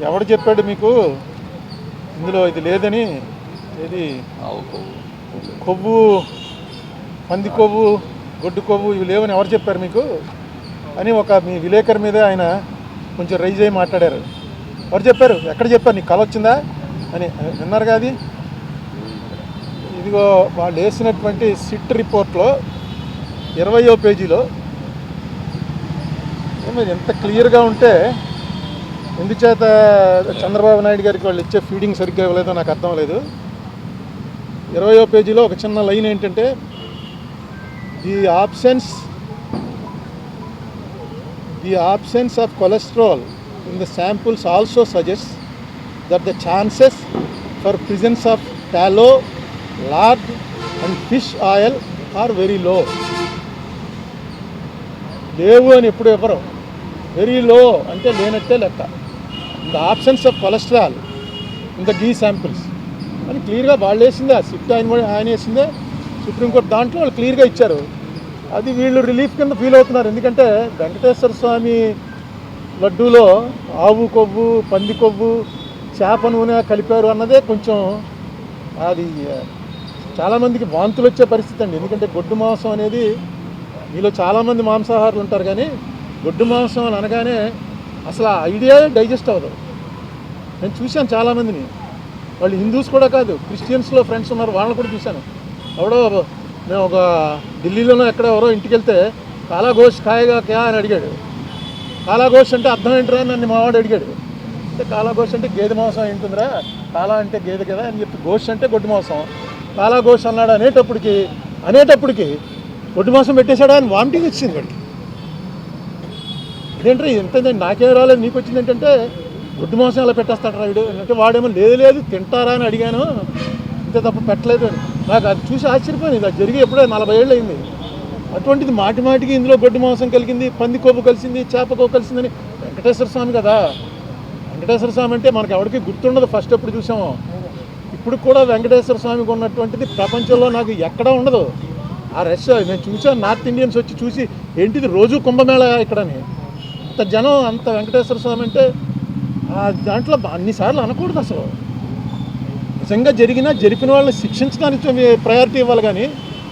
ఎవడు చెప్పాడు మీకు? ఇందులో ఇది లేదని ఇది కొవ్వు. పంది కొవ్వు గొడ్డు కొవ్వు ఇవి లేవని ఎవరు చెప్పారు మీకు? అని ఒక మీ విలేకరు మీద ఆయన కొంచెం రైజ్ అయ్యి మాట్లాడారు. ఎవరు చెప్పారు? ఎక్కడ చెప్పారు? నీకు కల వచ్చిందా? అని విన్నారు కాదు ఇదిగో వాళ్ళు వేసినటువంటి సిట్ రిపోర్ట్లో ఇరవయో పేజీలో ఎంత క్లియర్గా ఉంటే ఎందుచేత చంద్రబాబు నాయుడు గారికి వాళ్ళు ఇచ్చే ఫీడింగ్ సరిగ్గా ఇవ్వలేదో నాకు అర్థం లేదు. ఇరవయో పేజీలో ఒక చిన్న లైన్ ఏంటంటే the options the options of cholesterol in the samples also suggest that the chances for presence of tallow lard and fish oil are very low లేవు అని ఎప్పుడు ఎవరు వెరీ లో అంటే లేనట్టే లెక్క. The options of cholesterol in the ghee samples అని క్లియర్గా వాళ్ళు వేసిందే ఆ సిట్ ఆయన కూడా ఆయన వేసిందే సుప్రీంకోర్టు దాంట్లో వాళ్ళు క్లియర్గా ఇచ్చారు. అది వీళ్ళు రిలీఫ్ కింద ఫీల్ అవుతున్నారు. ఎందుకంటే వెంకటేశ్వర స్వామి లడ్డూలో ఆవు కొవ్వు పంది కొవ్వు చేప నూనె కలిపారు అన్నదే కొంచెం అది చాలామందికి వాంతులు వచ్చే పరిస్థితి అండి. ఎందుకంటే గొడ్డు మాంసం అనేది మీలో చాలామంది మాంసాహారులు ఉంటారు కానీ గొడ్డు మాంసం అని అనగానే అసలు ఆ ఐడియా డైజెస్ట్ అవ్వదు. నేను చూశాను చాలామందిని. వాళ్ళు హిందూస్ కూడా కాదు క్రిస్టియన్స్లో ఫ్రెండ్స్ ఉన్నారు వాళ్ళని కూడా చూశాను. ఎవడో మేము ఒక ఢిల్లీలోనో ఎక్కడ ఎవరో ఇంటికి వెళ్తే కాలాఘోష్ కాయగా క్యా అని అడిగాడు. కాలాఘోష్ అంటే అర్థం ఏంటరా నన్ను మావాడు అడిగాడు. అంటే కాలాఘోష్ అంటే గేదె మాంసం ఏంటుందిరా? కాలా అంటే గేదె కదా అని చెప్పి ఘోష్ అంటే గొడ్డు మాంసం. కాలాఘోష్ అన్నాడు అనేటప్పటికి అనేటప్పటికి గొడ్డు మాంసం పెట్టేశాడా అని వామిటింగ్ వచ్చింది వాడికి. ఇదేంట్రా ఎంత నాకేం రాలేదు నీకు వచ్చింది ఏంటంటే గుడ్డు మాంసం ఎలా పెట్టేస్తాడు వీడు? అంటే వాడేమో లేదు లేదు తింటారా అని అడిగాను. ఇంత తప్ప పెట్టలేదు అని నాకు అది చూసి ఆశ్చర్యపోయింది. అది జరిగి ఎప్పుడో నలభై ఏళ్ళు అయింది. అటువంటిది మాటి మాటికి ఇందులో గొడ్డు మాంసం కలిగింది పంది కొవ్వు కలిసింది చేప కలిసిందని వెంకటేశ్వర స్వామి కదా. వెంకటేశ్వర స్వామి అంటే మనకు ఎవరికి గుర్తుండదు ఫస్ట్ ఎప్పుడు చూసాము. ఇప్పుడు కూడా వెంకటేశ్వర స్వామికి ఉన్నటువంటిది ప్రపంచంలో నాకు ఎక్కడా ఉండదు. ఆ రష్ నేను చూసాను నార్త్ ఇండియన్స్ వచ్చి చూసి ఏంటిది రోజు కుంభమేళ ఇక్కడని అంత జనం అంత వెంకటేశ్వర స్వామి అంటే ఆ దాంట్లో అన్నిసార్లు అనకూడదు అసలు. నిజంగా జరిగినా జరిపిన వాళ్ళని శిక్షించడానికి ప్రయారిటీ ఇవ్వాలి కానీ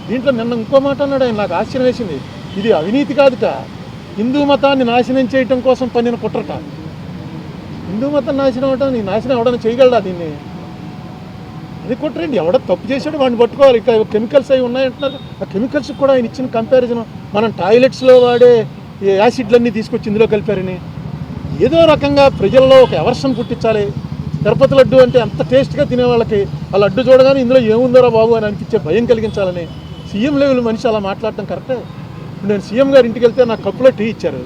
దీంట్లో నిన్న ఇంకో మాట అన్నాడు ఆయన నాకు ఆశ్చర్యం వేసింది. ఇది అవినీతి కాదుట. హిందూ మతాన్ని నాశనం చేయటం కోసం పన్నిన కుట్రట. హిందూ మతం నాశనం అవడం నీ నాశనం ఎవడన్నా చేయగలడా దీన్ని? అది కుట్రండి. ఎవడో తప్పు చేశాడు వాడిని పట్టుకోవాలి. ఇక్కడ కెమికల్స్ అవి ఉన్నాయంటున్నారు. ఆ కెమికల్స్ కూడా ఆయన ఇచ్చిన కంపారిజన్ మనం టాయిలెట్స్లో వాడే ఈ యాసిడ్లన్నీ తీసుకొచ్చి ఇందులో కలిపారని. ఏదో రకంగా ప్రజల్లో ఒక ఎవర్షన్ పుట్టించాలి. తిరుపతి లడ్డు అంటే అంత టేస్ట్గా తినే వాళ్ళకి ఆ లడ్డు చూడగానే ఇందులో ఏముందోరా బాబు అని అనిపించే భయం కలిగించాలని సీఎం లెవెల్ మనిషి అలా మాట్లాడటం కరెక్టే? నేను సీఎం గారి ఇంటికి వెళ్తే నాకు కప్పులో టీ ఇచ్చారు.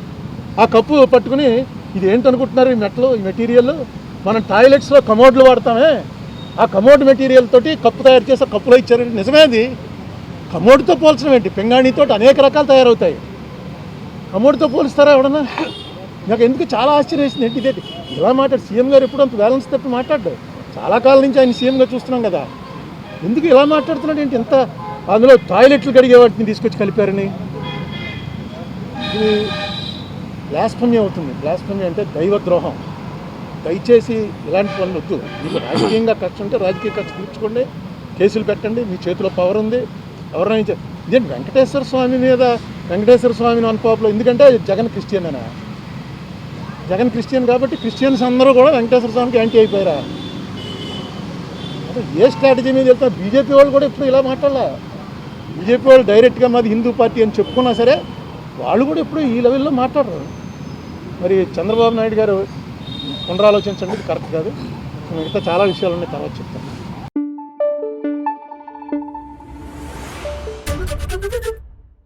ఆ కప్పు పట్టుకుని ఇది ఏంటనుకుంటున్నారు ఈ మెట్లు ఈ మెటీరియల్? మనం టాయిలెట్స్లో కమోడ్లు వాడతామే. ఆ కమోడ్ మెటీరియల్ తోటి కప్పు తయారు చేసే కప్పులో ఇచ్చారు నిజమే అది కమోడ్తో పోల్చడం ఏంటి? పింగాణితో అనేక రకాలు తయారవుతాయి. కమోడ్తో పోలుస్తారా ఎవడన్నా? నాకు ఎందుకు చాలా ఆశ్చర్యం వేసింది ఏంటి ఇదేంటి? ఇలా మాట్లాడు? సీఎం గారు ఎప్పుడు అంత బ్యాలెన్స్ తప్పి మాట్లాడు చాలా కాలం నుంచి ఆయన సీఎంగా చూస్తున్నాం కదా. ఎందుకు ఇలా మాట్లాడుతున్నాడు? ఏంటి ఎంత అందులో టాయిలెట్లు కడిగే వాటిని తీసుకొచ్చి కలిపారని? ఇది బ్లాస్ఫమ్య అవుతుంది. బ్లాస్ఫమ్య అంటే దైవద్రోహం. దయచేసి ఇలాంటి పనులు వద్దు. మీకు రాజకీయంగా కక్ష ఉంటే రాజకీయ కక్ష తీర్చుకోండి. కేసులు పెట్టండి. మీ చేతిలో పవర్ ఉంది. ఎవరైనా ఇదేంటి వెంకటేశ్వర స్వామి మీద వెంకటేశ్వర స్వామిని అనుకోపలో ఎందుకంటే జగన్ క్రిస్టియన్ అనా. జగన్ క్రిస్టియన్ కాబట్టి క్రిస్టియన్స్ అందరూ కూడా వెంకటేశ్వర స్వామికి యాంటీ అయిపోయారా? అసలు ఏ స్ట్రాటజీ మీద వెళ్తా బీజేపీ వాళ్ళు కూడా ఎప్పుడు ఇలా మాట్లాడలే? బీజేపీ వాళ్ళు డైరెక్ట్గా మాది హిందూ పార్టీ అని చెప్పుకున్నా సరే వాళ్ళు కూడా ఎప్పుడు ఈ లెవెల్లో మాట్లాడరు. మరి చంద్రబాబు నాయుడు గారు పునరాలోచించండి కరెక్ట్ కాదు. మిగతా చాలా విషయాలు ఉన్నాయి తర్వాత చెప్తాను.